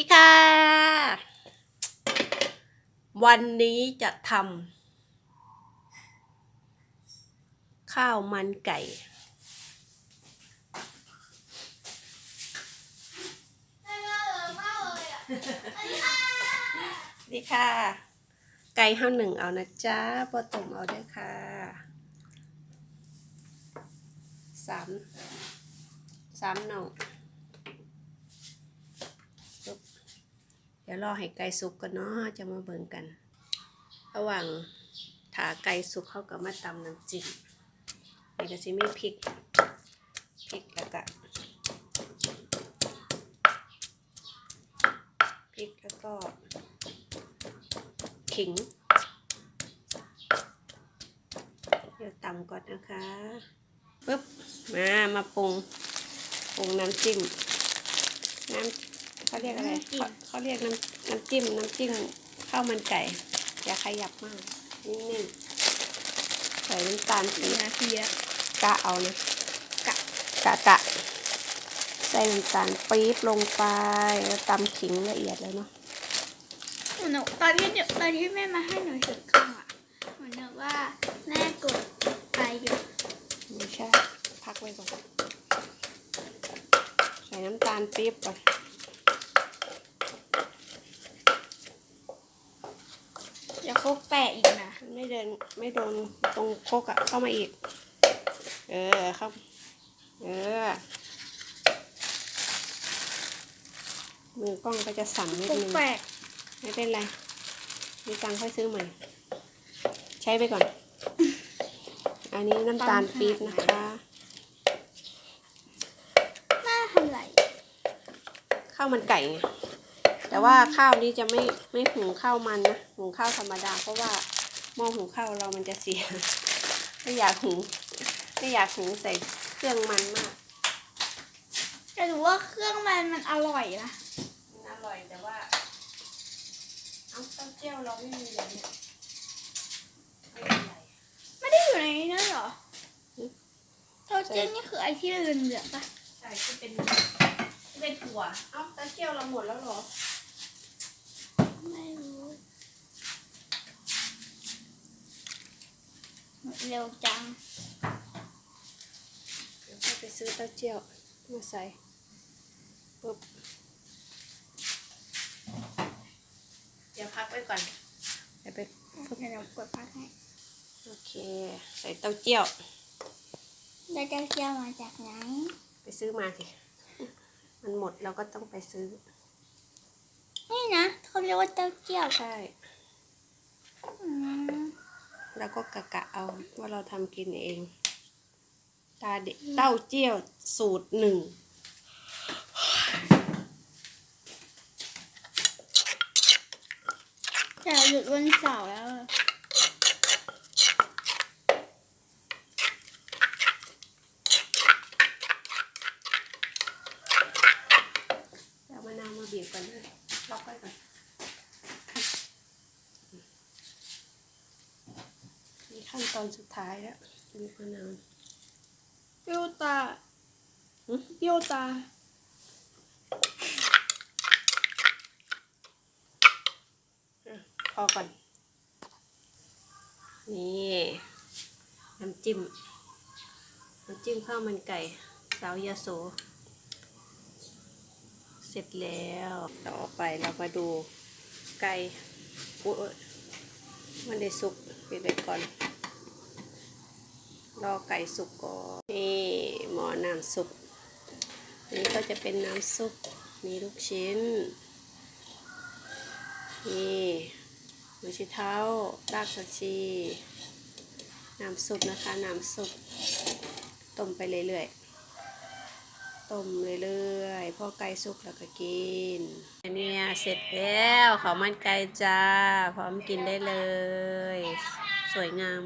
ดีค่ะ วันนี้จะทำข้าวมันไก่ ดีค่ะ ไก่ห้าหนึ่งเอานะจ๊ะปอต้มเอาด้วยค่ะสามสามหน่อ ดี๋ยวรอให้ไก่สุกกันเนาะจะมาเบิ่งกัน ระหว่างถาไก่สุกเข้ากับมาตำน้ำจิ้มนี่ก็จะมีพริกพริกแล้วก็พริกแล้วก็ขิงเดี๋ยวตำก่อนนะคะปึ๊บมามาปรุงปรุงน้ำจิ้มน้ำ เขาเรียกอะไรน้ำจิ้มเขาเขาเรียกน้ำน้ำจิ้มน้ำจิ้มข้าวมันไก่อย่าขยับมาก นิ่งๆใส่น้ำตาลปี๊บนาทีอะกะเอานะกะกะกะใส่น้ำตาลปี๊บลงไปแล้วตำขิงละเอียดเลยเนาะหนูตอนที่หนูตอนที่แม่มาให้หนูถือข้าวอะเหมือนแบบว่าแม่กดไปอยู่ไม่ใช่พักไว้ก่อนใส่น้ำตาลปี๊บก่อน เดี๋ยวเขาแปะอีกนะ ไม่เดินไม่โดนตรงโคกอะเข้ามาอีก เออเข้าเออ มือกล้องก็จะสั่นนิดเขานึงแปะไม่เป็นไร มีตังค์ค่อยซื้อใหม่ ใช้ไปก่อน อันนี้น้ำตาลปี๊บนะคะแม่ทำไรข้าวมันไก่ไง แต่ว่าข้าวนี้จะไม่ไม่หุงข้าวมันนะหุงข้าวธรรมดา เพราะว่าหม้อหุงข้าวเรามันจะเสียไม่อยากหุงไม่อยากหุงใส่เครื่องมันมากแต่หนูว่าเครื่องมันมันอร่อยนะมันอร่อยแต่ว่าเอาเต้าเจี้ยวเราไม่มีเลยเนี่ยไม่เป็นไรไม่ได้อยู่ในนั้นเหรอหึเต้าเจี้ยนนี่คือไอที่เหลืองๆปะใช่ที่เป็นที่เป็นถั่ว เอ้าเต้าเจี้ยวเราหมดแล้วเหรอ ไม่รู้ เร็วจังเดี๋ยวค่อยไปซื้อเต้าเจี้ยวมาใส่ปุ๊บเดี๋ยวพักไว้ก่อนเดี๋ยวไปเดี๋ยวเรากดพักให้ โอเค ใส่เต้าเจี้ยวแล้วเจ้าเจี้ยวมาจากไหน ไปซื้อมาสิ มันหมดเราก็ต้องไปซื้อ นี่นะเขาเรียกว่าเต้าเจี้ยว ใช่ อืม แล้วก็กะกะเอาว่าเราทำกินเอง ตาเด็กเต้าเจี้ยวสูตรหนึ่งแต่หยุดวันเสาร์แล้วอะเดี๋ยวมะนาวมาบีบก่อนนะล็อกไว้ก่อน ขั้นตอนสุดท้ายแล้วบีบมะนาวเปรี้ยวตาหึเปรี้ยวตาพอก่อน นี่น้ำจิ้มน้ำจิ้มข้าวมันไก่สาวยาโสเสร็จแล้ว ต่อไปเรามาดูไก่อุ๊ยมันได้สุกปิดไว้ก่อน รอไก่สุกก่อนนี่หม้อน้ำซุปอันนี้ก็จะเป็นน้ำซุปมีลูกชิ้นนี่หัวชีเท้ารากผักชีน้ำซุปนะคะน้ำซุปต้มไปเรื่อยๆต้มเรื่อยๆพอไก่สุกแล้วก็กินอันเนี้ยเสร็จแล้วข้าวมันไก่จ้า พร้อมกินได้เลย สวยงาม